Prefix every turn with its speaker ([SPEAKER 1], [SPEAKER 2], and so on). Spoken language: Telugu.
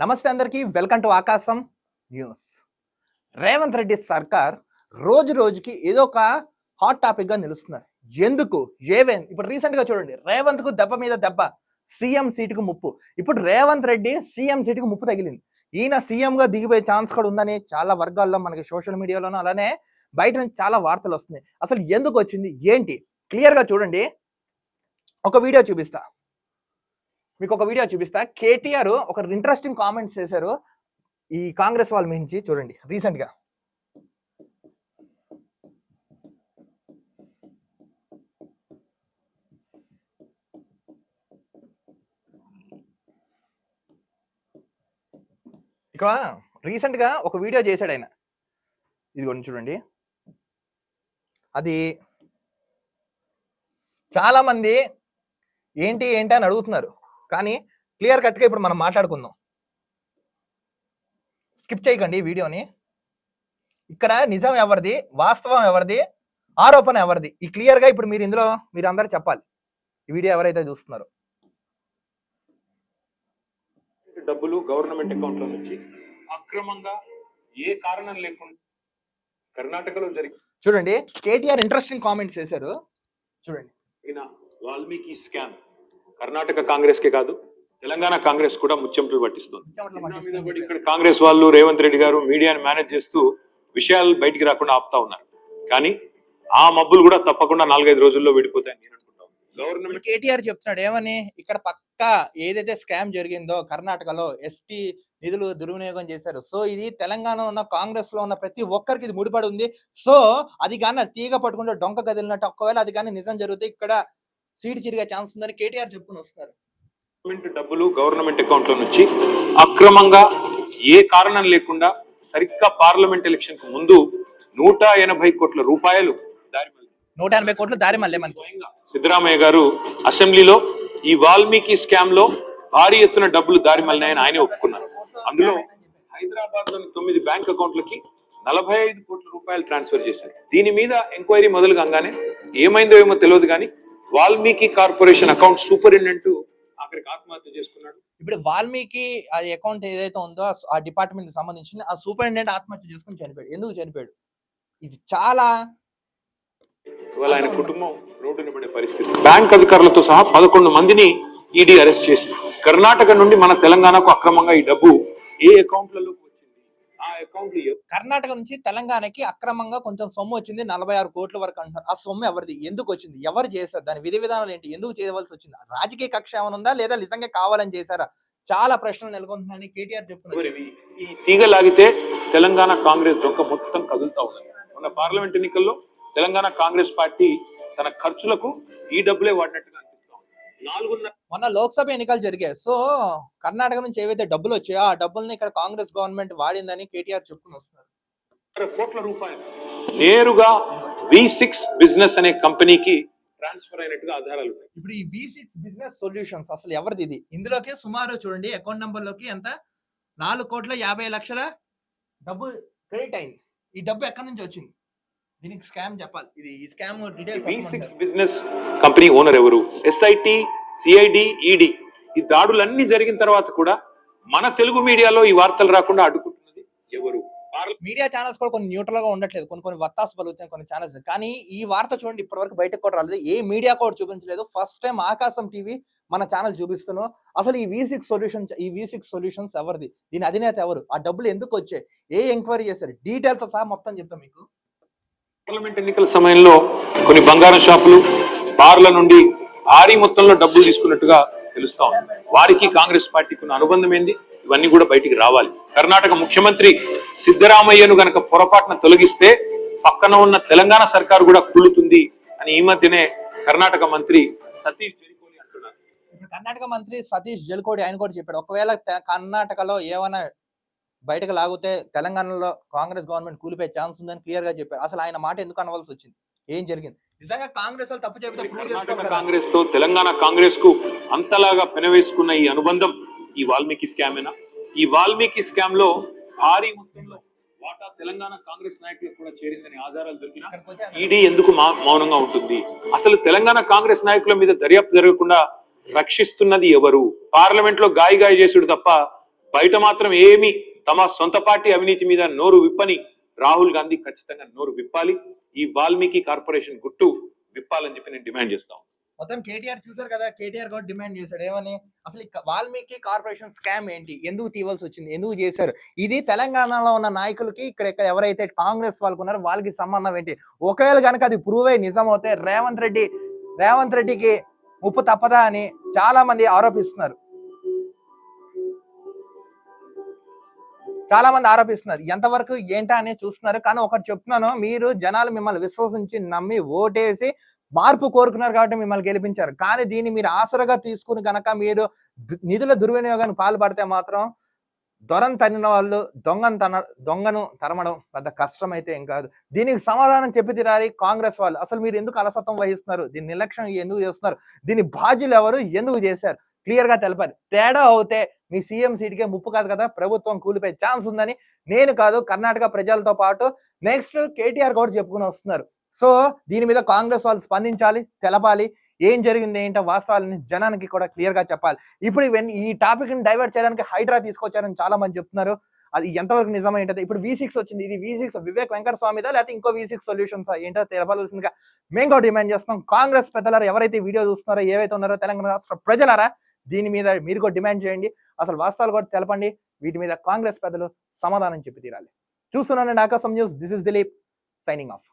[SPEAKER 1] నమస్తే అందరికీ welcome to Akasham news. Revanth Reddy సర్కార్ రోజు రోజుకి ఏదో ఒక హాట్ టాపిక్గా నిలుస్తున్నారు. ఎందుకు? ఏవేం? ఇప్పుడు రీసెంట్గా చూడండి రేవంత్కు దెబ్బ మీద దెబ్బ సీఎం సీటుకు ముప్పు. ఇప్పుడు రేవంత్ రెడ్డి సీఎం సీటుకు ముప్పు తగిలింది. ఈయన సీఎంగా దిగిపోయే ఛాన్స్ కూడా ఉందని చాలా వర్గాల్లో మనకి సోషల్ మీడియాలోనూ అలానే బయట నుంచి చాలా వార్తలు వస్తున్నాయి. అసలు ఎందుకు వచ్చింది? ఏంటి? క్లియర్గా చూడండి. ఒక వీడియో చూపిస్తా. మీకు ఒక వీడియో చూపిస్తా. కేటీఆర్ ఒక ఇంట్రెస్టింగ్ కామెంట్స్ చేశారు. ఈ కాంగ్రెస్ వాళ్ళ మించి చూడండి రీసెంట్గా. ఇక రీసెంట్గా ఒక వీడియో చేశాడు ఆయన. ఇది చూడండి. అది చాలా మంది ఏంటి ఏంటి అని అడుగుతున్నారు. కానీ క్లియర్ కట్గా ఇప్పుడు మనం మాట్లాడుకుందాం. స్కిప్ చేయకండి వీడియోని. ఇక్కడ నిజం ఎవరిది? వాస్తవం ఎవరిది? ఆరోపణ ఎవరిది? ఈ క్లియర్గా ఇప్పుడు మీరు ఇందులో మీరు అందరు చెప్పాలి. ఈ వీడియో ఎవరైతే చూస్తున్నారో.
[SPEAKER 2] డబ్బులు గవర్నమెంట్ అకౌంట్లో నుంచి అక్రమంగా ఏ కారణం లేకుండా కర్ణాటకలో
[SPEAKER 1] చూడండి కేటీఆర్ ఇంట్రెస్టింగ్ కామెంట్స్ చేశారు. చూడండి.
[SPEAKER 2] వాల్మీకి స్కామ్. కర్ణాటక కాంగ్రెస్ కే కాదు తెలంగాణ కాంగ్రెస్ కూడా ముచ్చెంపులు పట్టిస్తుంది. ఇక్కడ కాంగ్రెస్ వాళ్ళు రేవంత్ రెడ్డి గారు మీడియాని మేనేజ్ చేస్తూ విషయాలు బయటికి రాకుండా ఆపుతా ఉన్నారు. కానీ ఆ మబ్బులు కూడా తప్పకుండా నాలుగైదు రోజుల్లో విడిపోతాయని నేను అనుకుంటాను గవర్నమెంట్
[SPEAKER 1] కేటీఆర్ చెప్తున్నాడు ఏమని? ఇక్కడ పక్కా ఏదైతే స్కామ్ జరిగిందో కర్ణాటకలో ఎస్టీ నిధులు దుర్వినియోగం చేశారు. సో ఇది తెలంగాణ ఉన్న కాంగ్రెస్లో ఉన్న ప్రతి ఒక్కరికి ఇది ముడిపడి ఉంది. సో అది కానీ తీగ పట్టుకుంటే డొంక కదిలినట్టు ఒకవేళ అది కానీ నిజం జరిగితే ఇక్కడ సీటు చిరిగే ఛాన్స్ ఉందని కేటీఆర్ చెప్పుకుని వస్తున్నారు.
[SPEAKER 2] గవర్నమెంట్ డబ్బులు గవర్నమెంట్ అకౌంట్లో నుంచి అక్రమంగా ఏ కారణం లేకుండా సరిగ్గా పార్లమెంట్ ఎలక్షన్కు ముందు నూట ఎనభై కోట్ల రూపాయలు.
[SPEAKER 1] నూట ఎనభై కోట్లు దారి మళ్ళీ మనకి.
[SPEAKER 2] సిద్ధరామయ్య గారు అసెంబ్లీలో ఈ వాల్మీకి స్కామ్లో భారీ ఎత్తున డబ్బులు దారి మళ్ళినాయని ఆయనే ఒప్పుకున్నారు. అందులో హైదరాబాద్లోని తొమ్మిది బ్యాంక్ అకౌంట్లకి నలభై ఐదు కోట్ల రూపాయలు ట్రాన్స్ఫర్ చేశారు. దీని మీద ఎంక్వైరీ మొదలు కాగానే ఏమైందో ఏమో తెలియదు కానీ వాల్మీకి కార్పొరేషన్ అకౌంట్ సూపరింటెండెంట్ ఆఖరికి ఆత్మహత్య చేసుకున్నాడు.
[SPEAKER 1] ఇప్పుడు వాల్మీకి ఆ అకౌంట్ ఏదైతే ఉందో ఆ డిపార్ట్మెంట్కి సంబంధించిన ఆ సూపరింటెండెంట్ ఆత్మహత్య చేసుకుని చనిపోయాడు. ఎందుకు చనిపోయాడు? ఇది చాలా
[SPEAKER 2] ఇవాళ ఆయన కుటుంబం రోడ్డున పడే పరిస్థితి. బ్యాంక్ అధికారులతో సహా పదకొండు మందిని ఈడీ అరెస్ట్ చేసి కర్ణాటక నుండి మన తెలంగాణకు అక్రమంగా ఈ డబ్బు ఏ అకౌంట్లలో వచ్చింది ఆ అకౌంట్లు ఎవ-
[SPEAKER 1] కర్ణాటక నుంచి తెలంగాణకి అక్రమంగా కొంచెం సొమ్ము వచ్చింది నలభై ఆరు కోట్ల వరకు అంటున్నారు. ఆ సొమ్ము ఎవరిది? ఎందుకు వచ్చింది? ఎవరు చేశారు? దాని విధి విధానాలు ఏంటి? ఎందుకు చేయవలసి వచ్చింది? రాజకీయ కక్ష ఏమైనా ఉందా? లేదా నిజంగా కావాలని చేశారా? చాలా ప్రశ్నలు నెలకొంటున్నాయని కేటీఆర్ చెప్తున్నారు?
[SPEAKER 2] ఈ తీగ లాగితే తెలంగాణ కాంగ్రెస్ దొంగ మొత్తం కదులుతా ఉంది మొన్న పార్లమెంట్ ఎన్నికల్లో తెలంగాణ కాంగ్రెస్ పార్టీ తన ఖర్చులకు ఈ డబ్బులే వాడినట్టుగా
[SPEAKER 1] మొన్న లోక్సభ ఎన్నికలు జరిగాయి. సో కర్ణాటక నుంచి ఏవైతే డబ్బులు వచ్చాయో ఆ డబ్బుల్ని ఇక్కడ కాంగ్రెస్ గవర్నమెంట్ వాడిందని కేటీఆర్ చెప్పుకుని వస్తున్నారు.
[SPEAKER 2] కోట్ల రూపాయలు. నేరుగా వి సిక్స్ బిజినెస్ అనే కంపెనీకి ట్రాన్స్ఫర్ అయినట్టుగా ఆధారాలు ఉన్నాయి.
[SPEAKER 1] ఇప్పుడు ఈ వి సిక్స్ బిజినెస్ సొల్యూషన్స్ అసలు ఎవరిది ఇది? ఇందులోకి సుమారు చూడండి అకౌంట్ నంబర్లోకి ఎంత? నాలుగు కోట్ల యాభై లక్షల డబ్బు క్రెడిట్ అయింది. ఈ డబ్బు ఎక్కడి నుంచి వచ్చింది? దీనికి స్కామ్ చెప్పాలి. ఇది ఈ scam details
[SPEAKER 2] business company owner ఎవరు? ఎస్ఐటి సిఐడి ఈడి ఈ దాడులన్నీ జరిగిన తర్వాత కూడా మన తెలుగు మీడియాలో ఈ వార్తలు రాకుండా అడ్డుకుంటున్నది ఎవరు?
[SPEAKER 1] మీడియా ఛానల్స్ కూడా కొన్ని న్యూట్రల్గా ఉండట్లేదు. కొన్ని కొన్ని వత్తాసు పలుకుతాయి కొన్ని ఛానల్స్ కానీ ఈ వార్త చూడండి ఇప్పటివరకు బయటకు కూడా రాలేదు. ఏ మీడియా కూడా చూపించలేదు. ఫస్ట్ టైం ఆకాశం టీవీ మన ఛానల్ చూపిస్తున్నాం. అసలు ఈ వి సిక్స్ సొల్యూషన్స్ ఈ వి సిక్స్ సొల్యూషన్స్ ఎవరిది? దీని అధినేత ఎవరు? ఆ డబ్బులు ఎందుకు వచ్చాయి? ఏ ఎంక్వైరీ చేశారు? డీటెయిల్తో సహా మొత్తం చెప్తాం మీకు.
[SPEAKER 2] పార్లమెంట్ ఎన్నికల సమయంలో కొన్ని బంగారం షాపులు బార్ల నుండి భారీ మొత్తంలో డబ్బులు తీసుకున్నట్టుగా తెలుస్తా ఉంది. వారికి కాంగ్రెస్ పార్టీకి ఉన్న అనుబంధం ఏంది? ఇవన్నీ కూడా బయటికి రావాలి. కర్ణాటక ముఖ్యమంత్రి సిద్ధరామయ్యను గనక పొరపాటున తొలగిస్తే పక్కన ఉన్న తెలంగాణ సర్కారు కూడా కూలుతుంది అని ఈ మధ్యనే కర్ణాటక మంత్రి సతీష్ జరికోలి అంటున్నారు.
[SPEAKER 1] కర్ణాటక మంత్రి సతీష్ జల్కోడి ఆయన కూడా చెప్పాడు. ఒకవేళ కర్ణాటకలో ఏమైనా బయటకు లాగితే తెలంగాణలో కాంగ్రెస్ గవర్నమెంట్ కూలిపోయే ఛాన్స్ ఉందని క్లియర్గా చెప్పారు. అసలు ఆయన మాట ఎందుకు అనవలసి వచ్చింది? ఏం జరిగింది? నిజంగా కాంగ్రెస్ వాళ్ళు తప్పు చెబితే.
[SPEAKER 2] కాంగ్రెస్తో తెలంగాణ కాంగ్రెస్కు అంతలాగా పెనవేసుకున్న ఈ అనుబంధం ఈ వాల్మీకి స్కామేనా ఈ వాల్మీకి స్కామ్లో భారీ మొత్తంలో వాటా తెలంగాణ కాంగ్రెస్ నాయకులకు కూడా చేరిందని ఆధారాలు దొరికినా ఈడీ ఎందుకు మౌనంగా ఉంటుంది? అసలు తెలంగాణ కాంగ్రెస్ నాయకుల మీద దర్యాప్తు జరగకుండా రక్షిస్తున్నది ఎవరు? పార్లమెంట్లో గాయ గాయ చేసుడు తప్ప బయట మాత్రం ఏమి తమ సొంత పార్టీ అవినీతి మీద నోరు విప్పని రాహుల్ గాంధీ ఖచ్చితంగా నోరు విప్పాలి. ఈ వాల్మీకి కార్పొరేషన్ గుట్టు విప్పాలని చెప్పి నేను డిమాండ్ చేస్తాను
[SPEAKER 1] మొత్తం కేటీఆర్ చూసారు కదా కేటీఆర్ కూడా డిమాండ్ చేశాడు. ఏమని? అసలు వాల్మీకి కార్పొరేషన్ స్కామ్ ఏంటి? ఎందుకు తీవాల్సి వచ్చింది? ఎందుకు చేశారు? ఇది తెలంగాణలో ఉన్న నాయకులకి ఇక్కడ ఇక్కడ ఎవరైతే కాంగ్రెస్ వాళ్ళకు ఉన్నారో వాళ్ళకి సంబంధం ఏంటి? ఒకవేళ కనుక అది ప్రూవ్ అయ్యి నిజం అవుతే రేవంత్ రెడ్డి రేవంత్ రెడ్డికి ముప్పు తప్పదా అని చాలా మంది ఆరోపిస్తున్నారు. చాలా మంది ఆరోపిస్తున్నారు ఎంతవరకు ఏంటా? అని చూస్తున్నారు. కానీ ఒకటి చెప్తున్నాను మీరు జనాలు మిమ్మల్ని విశ్వసించి నమ్మి ఓటేసి మార్పు కోరుకున్నారు కాబట్టి మిమ్మల్ని గెలిపించారు. కానీ దీన్ని మీరు ఆసరగా తీసుకుని గనక మీరు నిధుల దుర్వినియోగానికి పాల్పడితే మాత్రం దొరను తన్నిన వాళ్ళు దొంగను తన దొంగను తరమడం పెద్ద కష్టం అయితే ఏం కాదు. దీనికి సమాధానం చెప్పి తిరాలి కాంగ్రెస్ వాళ్ళు. అసలు మీరు ఎందుకు అలసత్వం వహిస్తున్నారు? దీని నిర్లక్ష్యం ఎందుకు చేస్తున్నారు? దీని బాధ్యులు ఎవరు? ఎందుకు చేశారు? క్లియర్గా తెలపాలి తేడా అవుతే మీ సీఎం సీట్కే ముప్పు కాదు కదా ప్రభుత్వం కూలిపోయే ఛాన్స్ ఉందని నేను కాదు కర్ణాటక ప్రజలతో పాటు నెక్స్ట్ కేటీఆర్ కూడా చెప్పుకుని వస్తున్నారు. సో దీని మీద కాంగ్రెస్ వాళ్ళు స్పందించాలి తెలపాలి. ఏం జరిగింది ఏంటో వాస్తవాలని జనానికి కూడా క్లియర్గా చెప్పాలి. ఇప్పుడు ఈ టాపిక్ని డైవర్ట్ చేయడానికి హైడ్రా తీసుకొచ్చారని చాలా మంది చెప్తున్నారు. అది ఎంతవరకు నిజమైంటది ఇప్పుడు వి సిక్స్ వచ్చింది. ఇది వి సిక్స్ వివేక్ వెంకట స్వామిదా లేకపోతే ఇంకో వి సిక్స్ సొల్యూషన్స్ ఏంటో తెలపాల్సిందిగా మేము కూడా డిమాండ్ చేస్తున్నాం. కాంగ్రెస్ పెద్దలారా ఎవరైతే వీడియో చూస్తున్నారో ఏవైతే ఉన్నారో తెలంగాణ రాష్ట్ర ప్రజలారా దీని మీద మీరు కూడా డిమాండ్ చేయండి. అసలు వాస్తవాలు కూడా తెలపండి. వీటి మీద కాంగ్రెస్ పెద్దలు సమాధానం చెప్పి తీరాలి. చూస్తున్నాను Akasham news. This is Dilip signing off.